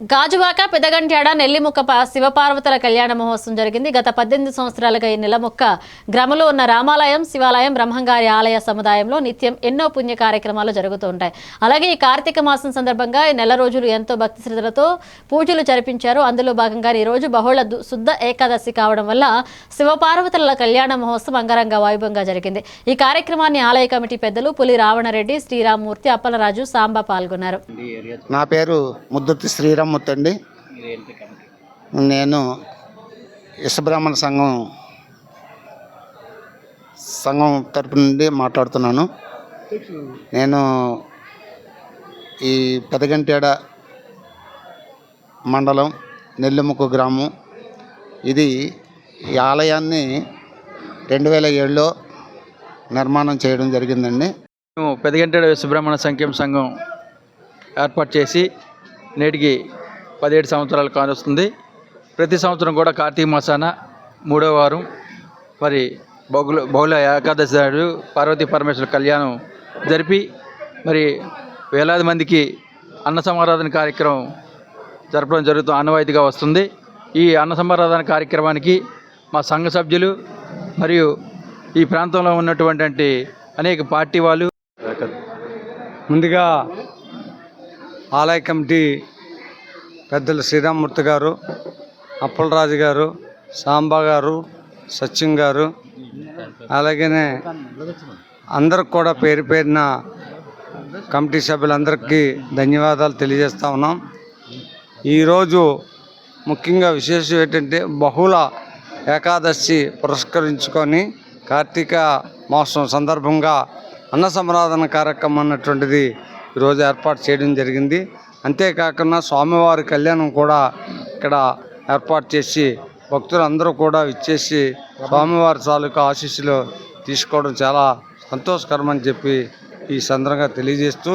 గాజువాక పెదగంట్యాడ నెల్లిముక్క శివపార్వతుల కళ్యాణ మహోత్సవం జరిగింది. గత పద్దెనిమిది సంవత్సరాలుగా ఈ నెలముక్క గ్రామంలో ఉన్న రామాలయం శివాలయం బ్రహ్మంగారి ఆలయ సముదాయంలో నిత్యం ఎన్నో పుణ్య కార్యక్రమాలు జరుగుతూ ఉంటాయి. అలాగే ఈ కార్తీక మాసం సందర్భంగా ఈ నెల రోజులు ఎంతో భక్తి శ్రద్ధలతో పూజలు జరిపించారు. అందులో భాగంగా ఈ రోజు బహుళ శుద్ధ ఏకాదశి కావడం వల్ల శివపార్వతుల కళ్యాణ మహోత్సవం అంగరంగ వైభవంగా జరిగింది. ఈ కార్యక్రమాన్ని ఆలయ కమిటీ పెద్దలు పులి రావణరెడ్డి శ్రీరామ్మూర్తి అప్పలరాజు సాంబా పాల్గొన్నారు. నా పేరు ముద్దుర్తి శ్రీరామ్మూర్తి అండి. నేను యశబ్రాహ్మణ సంఘం సంఘం తరపు నుండి మాట్లాడుతున్నాను. నేను ఈ పెదగంటేడ మండలం నెల్లిముక్కు గ్రామం. ఇది ఈ ఆలయాన్ని రెండు వేల ఏడులో నిర్మాణం చేయడం జరిగిందండి. మేము పెదగంటేడ సుబ్రహ్మణ్య సంక్షేమ సంఘం ఏర్పాటు చేసి నేటికి పదిహేడు సంవత్సరాలు కానొస్తుంది ప్రతి సంవత్సరం కూడా కార్తీక మాసాన మూడో వారం మరి బహుళ బహుళ ఏకాదశి నాడు పార్వతీ పరమేశ్వర కళ్యాణం జరిపి మరి వేలాది మందికి అన్న సమారాధన కార్యక్రమం జరపడం జరుగుతూ ఆనవాయితీగా వస్తుంది. ఈ అన్న సమారాధన కార్యక్రమానికి మా సంఘ సభ్యులు మరియు ఈ ప్రాంతంలో ఉన్నటువంటి అనేక పార్టీ వాళ్ళు ముందుగా ఆలయ కమిటీ పెద్దలు శ్రీరామ్మూర్తి గారు అప్పలరాజు గారు సాంబా గారు సచిన్ గారు అలాగనే అందరికి కూడా పేరు పేరిన కమిటీ సభ్యులందరికీ ధన్యవాదాలు తెలియజేస్తా ఉన్నాం. ఈరోజు ముఖ్యంగా విశేషం ఏంటంటే బహుళ ఏకాదశి పురస్కరించుకొని కార్తీక మాసం సందర్భంగా అన్న సంప్రాదన కార్యక్రమం అన్నటువంటిది ఈరోజు ఏర్పాటు చేయడం జరిగింది. అంతేకాకుండా స్వామివారి కళ్యాణం కూడా ఇక్కడ ఏర్పాటు చేసి భక్తులందరూ కూడా ఇచ్చేసి స్వామివారి తాలూకా ఆశీస్సులు తీసుకోవడం చాలా సంతోషకరమని చెప్పి ఈ సందర్భంగా తెలియజేస్తూ